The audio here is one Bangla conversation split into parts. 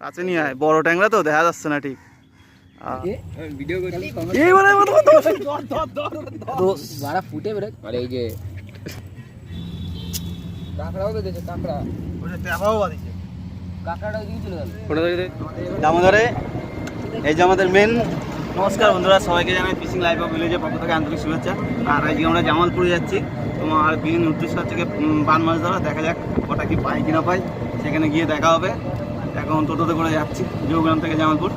কাছে নিয়ে আয়। বড় ট্যাংরা তো দেখা যাচ্ছে না ঠিক। এইবারে বাড়া ফুটে বেরো আরে এই যে দামোদরে এই যে আমাদের মেন নমস্কার বন্ধুরা সবাইকে জানাই ফিশিং লাইভ অফ ভিলেজের পক্ষ থেকে আন্তরিক শুভেচ্ছা। আর আজকে আমরা জামালপুরে যাচ্ছি। তোমার বিভিন্ন উদ্দেশ্য থেকে বান মাছ ধরা দেখা যাক ওটা কি পাই কি না পাই। সেখানে গিয়ে দেখা হবে। এখন টোটোতে করে যাচ্ছি জৌগ্রাম থেকে জামালপুর।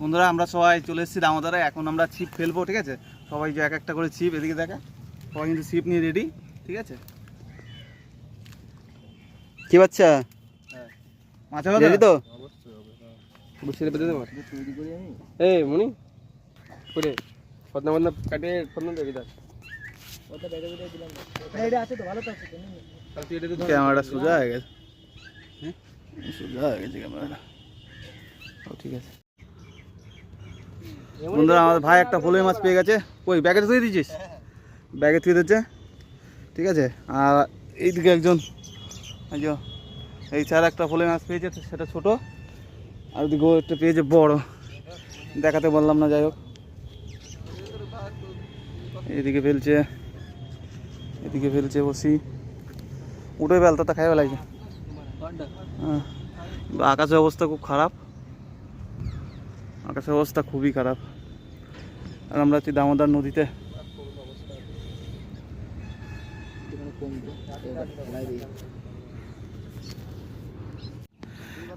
বন্ধুরা আমরা সবাই চলে এসেছি দামোদরে এখন আমরা ছিপ ফেলব ঠিক আছে? সবাই যে এক একটা করে ছিপ এদিকে দেখা। সবাই কিন্তু ছিপ নিয়ে রেডি ঠিক আছে? কি বাচ্চা? মাছের কথা তো? বুঝতে পেতে দেবো এই মনি করে পদ্মা পদ্মা কাটে পদ্মা দেবি দাস ক্যামেরাটা সোজা হয়ে গেছে। হ্যাঁ? সোজা হয়ে গেছে ক্যামেরাটা। ও ঠিক আছে। বন্ধুরা আমাদের ভাই একটা ফলই মাছ পেয়ে গেছে। ওই ব্যাগে তুই দিয়েছিস? ব্যাগে তুই দিচ্ছে? ঠিক আছে আর এইদিকে একজন এই চার একটা ফলই মাছ পেয়েছে সেটা ছোট আর ওদিকে একটা পেয়েছে বড়। দেখাতে বললাম না যাই হোক। এদিকে ফেলছে। এদিকে ফেলছে বসি। উঠে বেলতা তা খাইবে লাগছে হ্যাঁ। আকাশের অবস্থা খুব খারাপ। আকাশের অবস্থা খুবই খারাপ। আর আমরা আছি দামোদর নদীতে।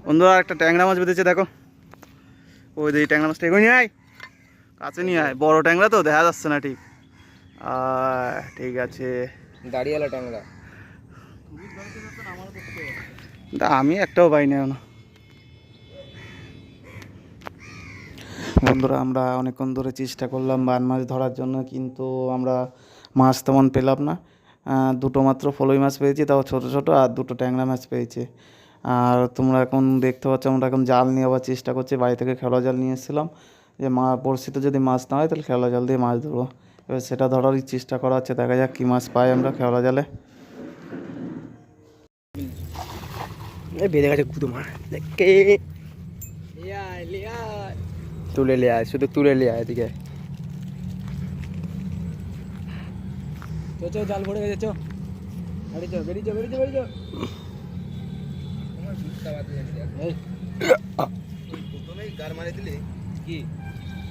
বন্ধুরা, একটা ট্যাংরা মাছ বেঁধেছে, দেখো। ওই যে ট্যাংরা মাছটা এগোয় নিয়ে আয়। কাছে নিয়ে আয়। বড় ট্যাংরা তো, দেখা যাচ্ছে না ঠিক। ঠিক আছে। দাঁড়িয়ালা টাংরা তা আমি একটাও পাই না এখনও। বন্ধুরা আমরা অনেকক্ষণ ধরে চেষ্টা করলাম বান মাছ ধরার জন্য কিন্তু আমরা মাছ তেমন পেলাম না। দুটো মাত্র ফলই মাছ পেয়েছি তাও ছোট ছোট আর দুটো ট্যাংরা মাছ পেয়েছি। আর তোমরা এখন দেখতে পাচ্ছ আমরা এখন জাল নিয়ে আবার চেষ্টা করছি বাড়ি থেকে খেলা জাল নিয়ে এসেছিলাম। যে মা বড়শিতে যদি মাছ না হয় তাহলে খেলা জাল দিয়ে মাছ ধরবো। এবার সেটা ধরারই চেষ্টা করা হচ্ছে। দেখা যাক কী মাছ পাই আমরা খেলা জালে। এই বেঁধে গেছে কুদু মার। দেখে তুলে লিয়ে আয় শুধু তুলে লিয়ে আয় এদিকে। চো জাল পড়ে গেছে চো। গাড়ি চো গাড়ি চো গাড়ি চো গাড়ি চো। কি? যত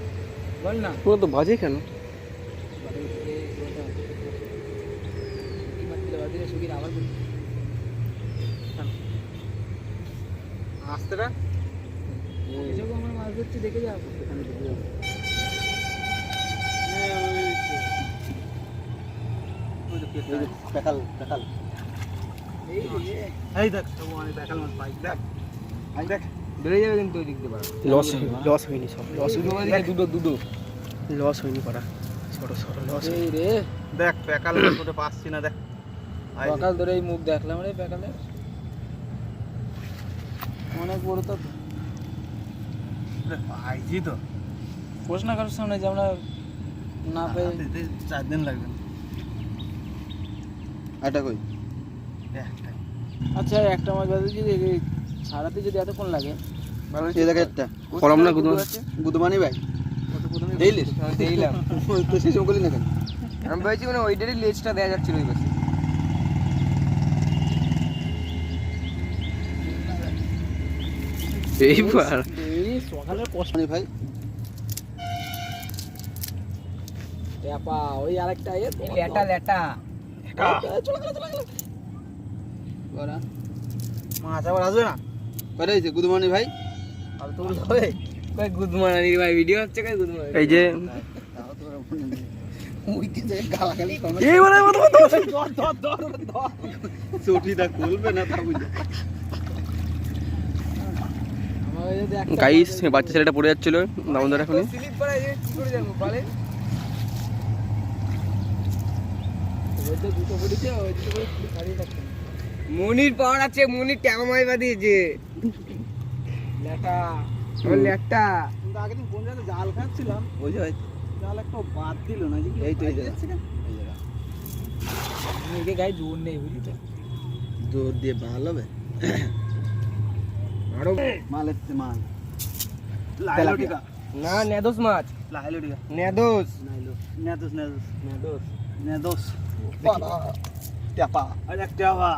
বল না। পুরো তো বাজে কেন? আসতে না আমার মাছ ধরছে দেখে যা। এখানে দেখে যা। পেকাল পেকাল এই দেখ তবু অনেক পেকাল মাছ পাই দেখ আই দেখ। বেড়ে যাবে কিন্তু ওই দিক দিয়ে পারা লস লস হয়নি সব। লস দুটো দুটো লস হয়নি ছোট ছোট লস এই রে। দেখ পাচ্ছি না দেখ। সকাল ধরে এই মুখ দেখলাম রে প্যাকালে অনেক বড় তো। পাইছি তো। প্রশ্ন কারোর সামনে যে আমরা না চার দিন লাগবে। এটা কই। আচ্ছা একটা মাছ বাদে যদি ছাড়াতে যদি এতক্ষণ লাগে এই দেখ একটা। কলম না গুদমান? গুদমানি ভাই। প্রথমে দিলিস? দিলাম তো করলি না কেন? আমি ভাবছি মানে ওইটারই লেজটা দেওয়া যাচ্ছিল ওই পাশে। এইবার এই সকালের কষ্ট। ভাই। ট্যাপা ওই আরেকটা এ লেটা লেটা। চলো চলো চলো চলো মাছ আবার আসবে না? কয়টা হয়েছে? গুদমানি ভাই? গুড মর্নিং ভাই ভিডিও হচ্ছে কই গুড মর্নিং এই যে এইবারে মতো চটিটা খুলবে না তা বুঝে গাইস বাচ্চা ছেলেটা পড়ে যাচ্ছিল দামোদর এখনই। মনির পাওয়ার আছে মনির ট্যামা মাইবা দিয়েছে লেটা। ওর লেটা কিন্তু আগের দিন কোন জায়গায় জাল খাচ্ছিলাম ওই যে জাল একটা বাদ দিল না এই তো এই জায়গা। এদিকে গায়ে জোর নেই বুঝলি তো। জোর দিয়ে ভালো হবে? আরও মাল এসছে মাল। তেলাপিয়া। না নেদোস মাছ। লাইলো নেদোস। নেদোস নেদোস। নেদোস। নেদোস। টেপা আরে টেপা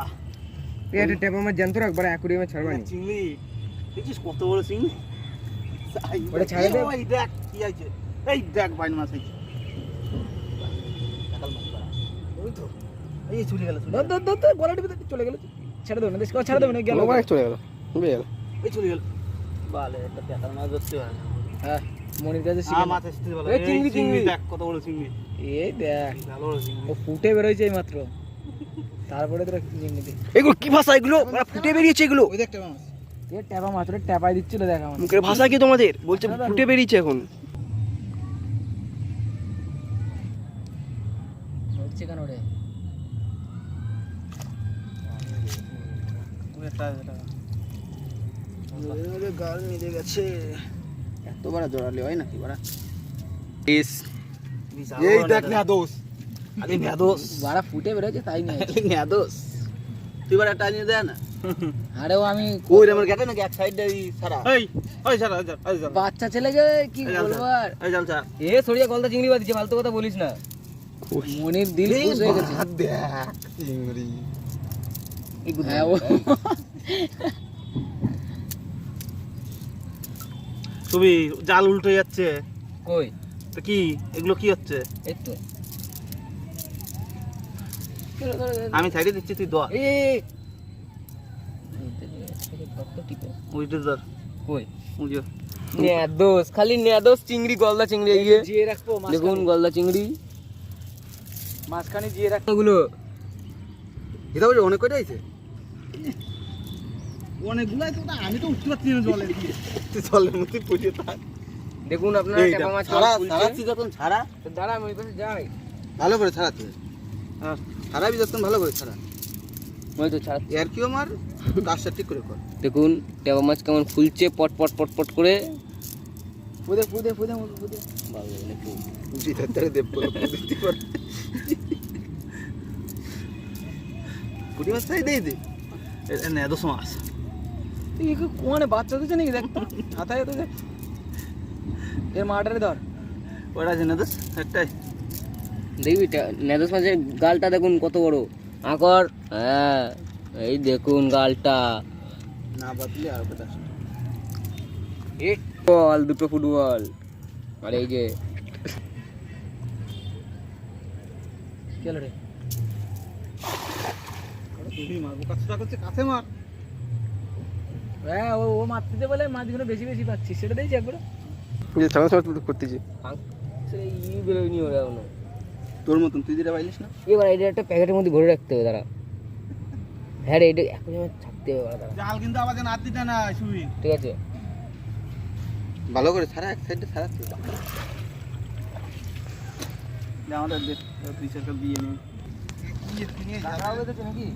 তুই একটা মাছ জানতো একবার অ্যাকুরিয়ামে ছাড়বানি। চিংড়ি। দেখিস কত বড় চিংড়ি ওটা ছাড়ে দে। এই দেখ কি আছে? এই দেখ বাইন মাছ আছে এই চলে গেল ধর ধর ধর ধর গলাটি ভিতরে চলে গেল ছেড়ে দেবে না দেশ ছেড়ে দেবে না গেল। অনেক চলে গেল বুঝে গেল। এই চলে গেল। বালে একটা পেতার মাছ ধরতে হ্যাঁ মনির কাছে শিখে মাছ আসতে বলে। এই চিংড়ি, চিংড়ি। দেখ কত বড় চিংড়ি। এই দেখ ভালো চিংড়ি। ও ফুটে এই মাত্র তারপরে তোরা চিংড়ি দে। এগুলো কি ভাষা এগুলো? ফুটে বেরিয়েছে এগুলো। ওই দেখ মাছ। এ ট্যাপা ওটা ট্যাপাই দিচ্ছিল দেখ মুখের ভাষা কি তোমাদের? বলছে ফুটে বেরিয়েছে এখন। হচ্ছে কেন রে? ওই একটা গাল মিলে গেছে। এত বড় জোড়ালে হয় নাকি বড়া ইস এই দেখ না দোষ আরে না দোষ বাড়া ফুটে বেরোচ্ছে তাই নিয়ে না দোষ তুই বড় টানিয়ে দে না। আরেও আমি ওই আমার গেটে নাকি এক সাইড দিয়ে সারা। এই ওই সারা ওই সারা ওই সারা। বাচ্চা ছেলেকে কি? বলব আর? এই এ সরিয়া গলদা চিংড়ি বাদিছে ফালতু কথা বলিস না। মনির দিল খুশ হয়ে গেছে। দেখ চিংড়ি হ্যাঁ ও। তুমি জাল উল্টে যাচ্ছে। কই? তো কি এগুলো কি হচ্ছে? এই তো। আমি সাইডে দিচ্ছি তুই এই টিপে। উইটে দর কই? বুঝো নেদোস খালি নেদোস চিংড়ি গলদা চিংড়ি ইয়ে জিয়ে রাখব দেখুন গলদা চিংড়ি। মাঝখানে জিয়ে রাখ ওগুলো এটা বলে অনেক কয়টা আছে অনেকগুলাই তো আমি তো উঠতে পারছি না জলে দিয়ে। জলের মধ্যে পড়ে থাক। দেখুন আপনারা টেপা মাছ ছাড়া কেমন ছাড়াচ্ছি যখন ছাড়া তো দাঁড়া আমি ওই পাশে যাই। ভালো করে ছাড়াচ্ছে হ্যাঁ। ছাড়াবি যখন ভালো করে ছাড়। এর কাজটা ঠিক করে কর। দেখুন টেপা মাছ কেমন ফুলছে পট পট পট পট করে। দেব পার। পুটি মাছ চাই দেই দে। এই কোনে বাচ্চা নাকি দেখ হাতায় তো এর ধর। ওটা আছে একটাই। দেখবি নেদোস মাছের গালটা দেখুন কত বড়। আকর হ্যাঁ এই দেখুন গালটা। না বাতলি আর কটা বল দুটো ফুটবল। আর এই যে। গেল রে? তুমি মারবো কাছে করছে কাছে মার। হ্যাঁ ও ও মারতে বলে মাছগুলো বেশি বেশি পাচ্ছি সেটা দিয়েছি একবার যে ছাড়া ছাড়া করতেছি ই বেরোয়নি ওরা তোর মতন তুই যেটা পাইলিস না। এবার এটা একটা প্যাকেটের মধ্যে ভরে রাখতে হবে তারা হ্যাঁ রে এটা এখন আমার ছাড়তে হবে জাল কিন্তু আবার যেন আদিতে না শুই ঠিক আছে। ভালো করে ছাড়া এক সাইডে ছাড়া আমাদের দিয়ে নে। নাকি?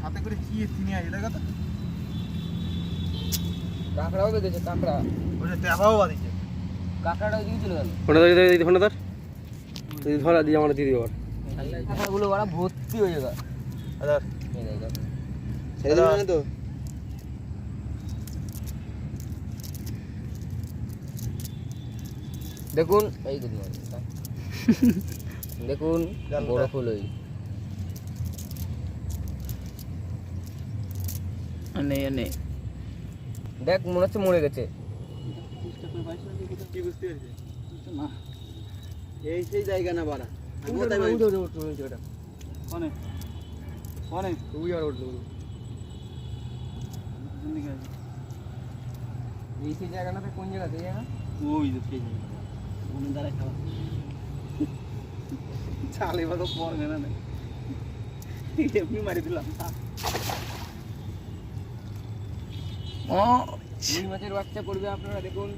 সাথে করে চিয়ে চিনি আছে দেখো তো কাঁকড়াও বেঁধেছে কাঁকড়া। ওটা টেপাও বাদিছে কাঁকড়াটা ওইদিকে চলে গেল। ফোনটা ধরে ধরে ফোনটা ধর। ধরা দিয়ে আমরা দিয়ে দিও কাঁকড়াগুলো ওরা ভর্তি হয়ে যাবে তো দেখুন এই দেখুন। বড় ফুল ওই। দেখ মনে হচ্ছে মরে গেছে। এই সেই জায়গা না বাড়া। আর উঠল। এই সেই জায়গাটাতে কোন জায়গাতে এই জায়গা? ওই যে সেই জায়গা ওখানে দাঁড়ায় খাওয়া। চাল এবার পড়বে না না। এমনি মারি দিলাম। রুই মাছের বাচ্চা পড়বে আপনারা দেখুন।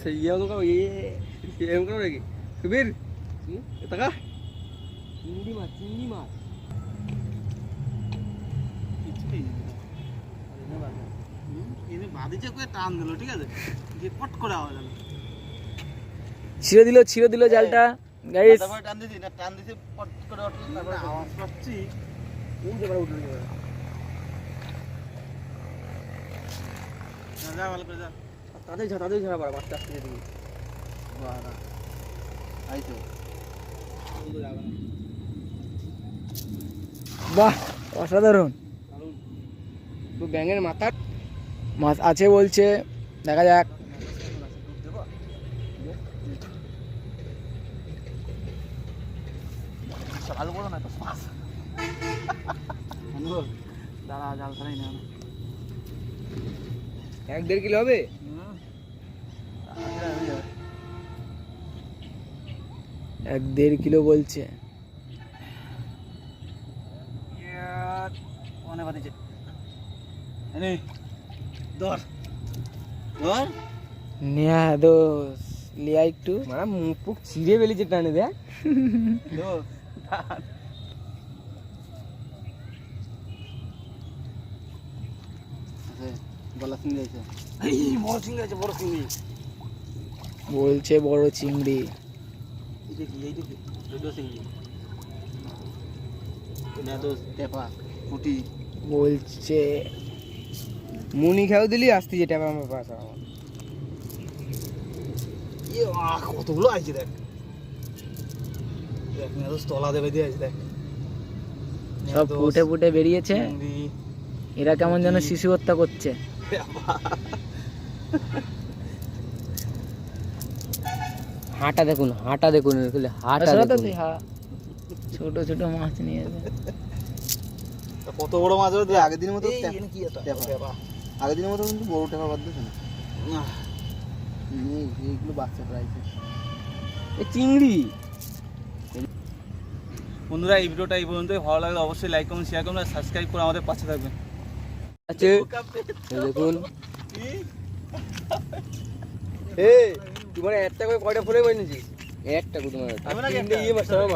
সেই ইয়ে ইয়ে নাকি? টাকা? চিংড়ি মাছ চিংড়ি মাছ। করে টান দিল ঠিক আছে? যে পট করে আওয়াজ হলো। ছিঁড়ে দিল ছিঁড়ে দিল জালটা। গাইস তারপরে টান দিছি না টান দিছি পট করে উঠল তারপরে আওয়াজ পাচ্ছি। যা, ভালো করে যা। তাদের ঝা তাদের ঝাড়া পারে বাচ্চা আসতে দিকে আইতো। বাহ অসাধারণ। তো ব্যাঙের মাথা? মাছ আছে বলছে দেখা যাক। ভালো করো না তো পাস দাঁড়া জাল না এক দেড় কিলো হবে? এক দেড় কিলো বলছে। অনেক বাদিছে এনে ধর ধর। নেয়া দোষ লিয়া একটু। মানে মুখ ফুক ছিঁড়ে বেরিয়েছে টানে দেখ। ধর গলা চিংড়ি আছে। এই বড় চিংড়ি আছে বড় চিংড়ি। বলছে বড় চিংড়ি। এই দেখি এই দেখি রেডিও চিংড়ি। নেদোস তেপা পুটি বলছে মুনি খেয়েও দিলি? আসতে যেটা আমার পাশে আমার ইয়ে কতগুলো আছে দেখ। দেখ তলা দেবে দিয়ে আছে দেখ। সব ফুটে ফুটে বেরিয়েছে। এরা কেমন যেন শিশু হত্যা করছে। হাঁটা দেখুন হাঁটা দেখুন হাঁটা দেখুন। ছোট ছোট মাছ নিয়ে কত বড় মাছ তুই আগের দিনের মতো আগের দিনের মতো কিন্তু বড় টেপা বাদ না। এইগুলো বাচ্চা প্রায় চিংড়ি। বন্ধুরা এই ভিডিওটা এই পর্যন্তই। ভালো লাগলে অবশ্যই লাইক কমেন্ট শেয়ার করুন আর সাবস্ক্রাইব করে আমাদের পাশে থাকবেন। আছে এই দেখুন। এ তোমার একটা করে কয়টা ফোনে বানিয়েছিস একটা কুটুম তিনটে ইয়ে আমার